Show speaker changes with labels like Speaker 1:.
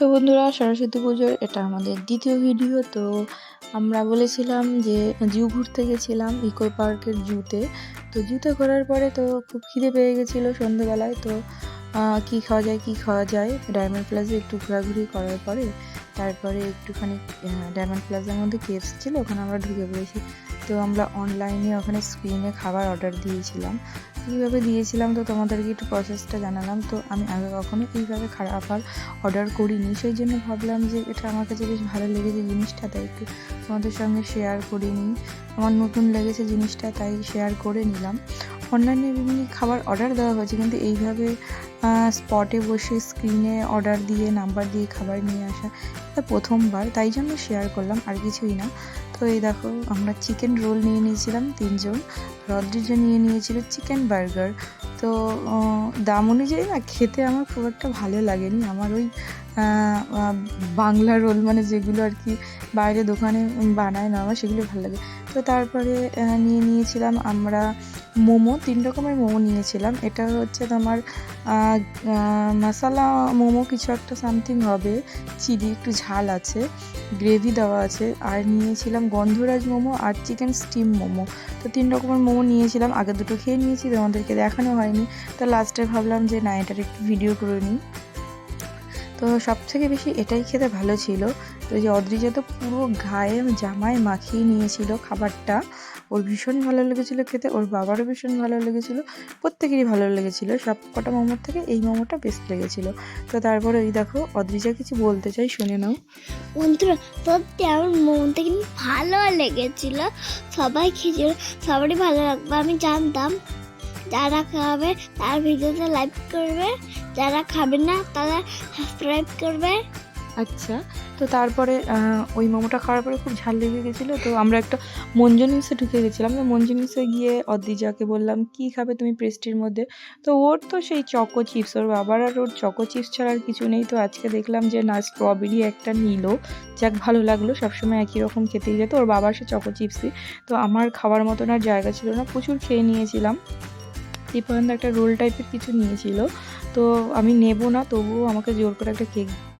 Speaker 1: তো বন্ধুরা, সরস্বতী পুজোর এটা আমাদের দ্বিতীয় ভিডিও তো আমরা বলেছিলাম যে জু ঘুরতে গেছিলাম ইকো পার্কের জুতে। তো জুতে ঘোরার পরে তো খুব খিদে পেয়ে গেছিল সন্ধেবেলায়, তো কি খাওয়া যায়, কি খাওয়া যায়? ডায়মন্ড প্লাজে একটু ঘোরাঘুরি করার পরে, তারপরে একটুখানি ডায়মন্ড প্লাজার মধ্যে কেপস ছিল, ওখানে আমরা ঢুকে পড়েছি। তো আমরা অনলাইনে ওখানে স্ক্রিনে খাবার অর্ডার দিয়েছিলাম। কীভাবে দিয়েছিলাম, তো তোমাদেরকে একটু প্রসেসটা জানালাম। তো আমি আগে কখনো এইভাবে খারাপ আর অর্ডার করিনি। সেই জন্য ভাবলাম যে এটা আমার কাছে বেশ ভালো লেগেছে জিনিসটা, তাই একটু তোমাদের সঙ্গে শেয়ার করিনি আমার নতুন লেগেছে জিনিসটা, তাই শেয়ার করে নিলাম। অনলাইনে বিভিন্ন খাবার অর্ডার দেওয়া হয়েছে, কিন্তু এইভাবে স্পটে বসে স্ক্রিনে অর্ডার দিয়ে নাম্বার দিয়ে খাবার নিয়ে আসা এটা প্রথমবার, তাই জন্য শেয়ার করলাম, আর কিছুই না। তো এই দেখো, আমরা চিকেন রোল নিয়ে নিয়েছিলাম তিনজন। রদ্রিজা নিয়ে নিয়েছিল চিকেন বার্গার তো দাম অনুযায়ী না খেতে আমার খুব একটা ভালো লাগেনি। আমার ওই বাংলা রোল মানে যেগুলো আর কি বাইরে দোকানে বানায় না, আমার সেগুলো ভালো লাগে। তো তারপরে নিয়ে নিয়েছিলাম আমরা মোমো, তিন রকমের মোমো নিয়েছিলাম। এটা হচ্ছে তোমার মশালা মোমো কিছু একটা সামথিং হবে চিলি একটু ঝাল আছে গ্রেভি দেওয়া আছে। আর নিয়েছিলাম গন্ধরাজ মোমো আর চিকেন স্টিম মোমো। তো তিন রকমের মোমো নিয়েছিলাম, আগে দুটো খেয়ে নিয়েছি, তোমাদেরকে দেখানো হয়নি তো লাস্টে ভাবলাম যে না, এটার একটু ভিডিও করে নিই। তো সব থেকে বেশি এটাই খেতে ভালো ছিল। তো যে অদ্রিজা তো পুরো গায়ে জামায় মাখিয়ে নিয়েছিল খাবারটা, ওর ভীষণ ভালো লেগেছিলো খেতে, ওর বাবারও ভীষণ ভালো লেগেছিলো, প্রত্যেকেরই ভালো লেগেছিলো। সব কটা মোমোর থেকে এই মোমোটা বেস্ট লেগেছিলো। তো তারপরে ওই দেখো অদ্রিজা কিছু বলতে চাই শুনে নাও।
Speaker 2: বন্ধুরা সত্যি আমার মনটা কিন্তু ভালো লেগেছিলো। সবাই খেয়েছিল, সবারই ভালো লাগবে আমি জানতাম। যারা খাবে, তার ভিডিওতে লাইক করবে। যারা খাবে না, তারা সাবস্ক্রাইব করবে।
Speaker 1: আচ্ছা তো তারপরে ওই মোমোটা খাওয়ার পরে খুব ঝাল লেগে গেছিল, তো আমরা একটা মঞ্জনিসে ঢুকে গেছিলাম। তো মঞ্জনিসে গিয়ে অদ্রিজাকে বললাম, কি খাবে তুমি পেস্ট্রির মধ্যে? তো ওর তো সেই চকো চিপস ওর বাবার আর ওর চকো চিপস ছাড়া আর কিছু নেই। তো আজকে দেখলাম যে না স্ট্রবেরি একটা নিল। যাক, ভালো লাগল, সবসময় একই রকম খেতেই যেত। ওর বাবার সে চকো চিপসই তো আমার খাওয়ার মতন আর জায়গা ছিল না, প্রচুর খেয়ে নিয়েছিলাম। এই পর্যন্ত একটা রোল টাইপের কিছু নিয়েছিল। তো আমি নেব না, তবুও আমাকে জোর করে একটা কেক